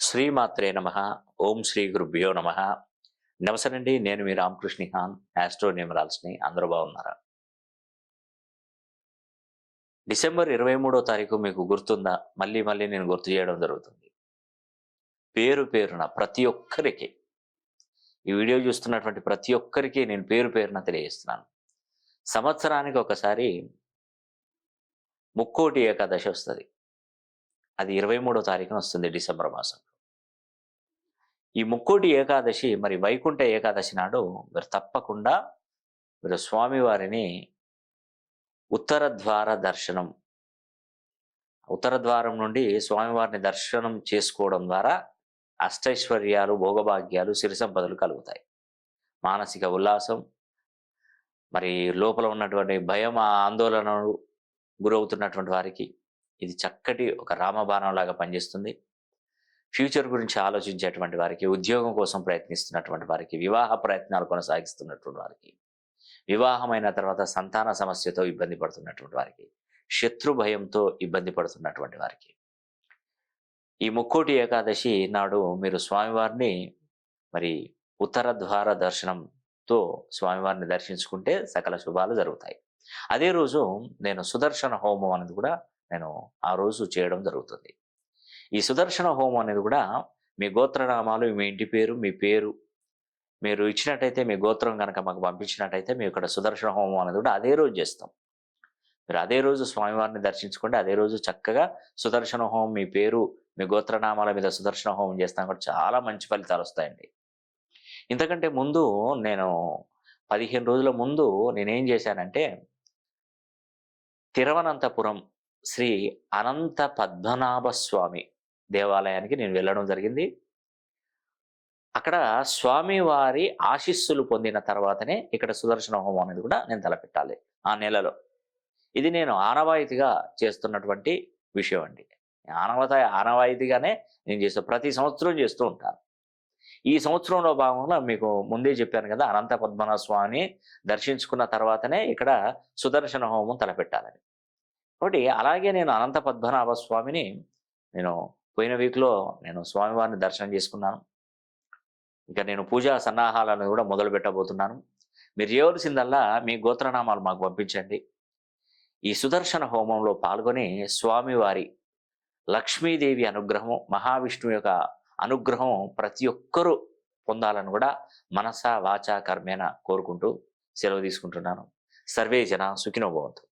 శ్రీమాత్రే నమ. ఓం శ్రీ గురుభ్యో నమ. నమస్కారండి నేను మీ రామకృష్ణ హాన్ ఆస్ట్రో న్యూమరాల్స్ని అందరూ బాగున్నారా? డిసెంబర్ ఇరవై మూడో తారీఖు మీకు గుర్తుందా? మళ్ళీ మళ్ళీ నేను గుర్తు చేయడం జరుగుతుంది. పేరు పేరున ప్రతి ఒక్కరికి ఈ వీడియో చూస్తున్నటువంటి ప్రతి ఒక్కరికి నేను పేరు పేరున తెలియజేస్తున్నాను. సంవత్సరానికి ఒకసారి ముక్కోటి ఏకాదశి వస్తుంది. అది ఇరవై మూడో తారీఖున వస్తుంది డిసెంబర్ మాసంలో. ఈ ముక్కోటి ఏకాదశి మరి వైకుంఠ ఏకాదశి నాడు మీరు తప్పకుండా మీరు స్వామివారిని ఉత్తర ద్వార దర్శనం ఉత్తర ద్వారం నుండి స్వామివారిని దర్శనం చేసుకోవడం ద్వారా అష్టైశ్వర్యాలు భోగభాగ్యాలు సిరి సంపదలు కలుగుతాయి. మానసిక ఉల్లాసం మరి లోపల ఉన్నటువంటి భయం ఆందోళనలు గురవుతున్నటువంటి వారికి ఇది చక్కటి ఒక రామబాణం లాగా పనిచేస్తుంది. ఫ్యూచర్ గురించి ఆలోచించేటువంటి వారికి ఉద్యోగం కోసం ప్రయత్నిస్తున్నటువంటి వారికి వివాహ ప్రయత్నాలు కొనసాగిస్తున్నటువంటి వారికి వివాహమైన తర్వాత సంతాన సమస్యతో ఇబ్బంది పడుతున్నటువంటి వారికి శత్రు భయంతో ఇబ్బంది పడుతున్నటువంటి వారికి. ఈ ముక్కోటి ఏకాదశి నాడు మీరు స్వామివారిని మరి ఉత్తర ద్వార దర్శనంతో స్వామివారిని దర్శించుకుంటే సకల శుభాలు జరుగుతాయి. అదే రోజు నేను సుదర్శన హోమం అనేది కూడా నేను ఆ రోజు చేయడం జరుగుతుంది. ఈ సుదర్శన హోమం అనేది కూడా మీ గోత్రనామాలు మీ ఇంటి పేరు మీ పేరు మీరు ఇచ్చినట్టయితే మీ గోత్రం కనుక మాకు పంపించినట్టయితే మేము ఇక్కడ సుదర్శన హోమం అనేది కూడా అదే రోజు చేస్తాం. మీరు అదే రోజు స్వామివారిని దర్శించుకోండి అదే రోజు చక్కగా సుదర్శన హోమం మీ పేరు మీ గోత్రనామాల మీద సుదర్శన హోమం చేస్తాం కూడా చాలా మంచి ఫలితాలు వస్తాయండి. ఇంతకంటే ముందు నేను పదిహేను రోజుల ముందు నేనేం చేశానంటే తిరువనంతపురం శ్రీ అనంత పద్మనాభ స్వామి దేవాలయానికి నేను వెళ్ళడం జరిగింది. అక్కడ స్వామివారి ఆశీస్సులు పొందిన తర్వాతనే ఇక్కడ సుదర్శన హోమం అనేది కూడా నేను తలపెట్టాలి ఆ నెలలో. ఇది నేను ఆనవాయితీగా చేస్తున్నటువంటి విషయం అండి. ఆనవత ఆనవాయితీగానే నేను చేస్తూ ప్రతి సంవత్సరం చేస్తూ ఉంటాను. ఈ సంవత్సరంలో భాగంగా మీకు ముందే చెప్పాను కదా అనంత పద్మనాభ స్వామిని దర్శించుకున్న తర్వాతనే ఇక్కడ సుదర్శన హోమం తలపెట్టాలని. కాబట్టి అలాగే నేను అనంత పద్మనాభ స్వామిని నేను పోయిన వీక్లో నేను స్వామివారిని దర్శనం చేసుకున్నాను. ఇంకా నేను పూజా సన్నాహాలను కూడా మొదలు పెట్టబోతున్నాను. మీరు చేయవలసిందల్లా మీ గోత్రనామాలు మాకు పంపించండి. ఈ సుదర్శన హోమంలో పాల్గొని స్వామివారి లక్ష్మీదేవి అనుగ్రహం మహావిష్ణువు యొక్క అనుగ్రహం ప్రతి ఒక్కరూ పొందాలని కూడా మనస వాచ కర్మేణ కోరుకుంటూ సెలవు తీసుకుంటున్నాను. సర్వే జన సుఖినోభవంతు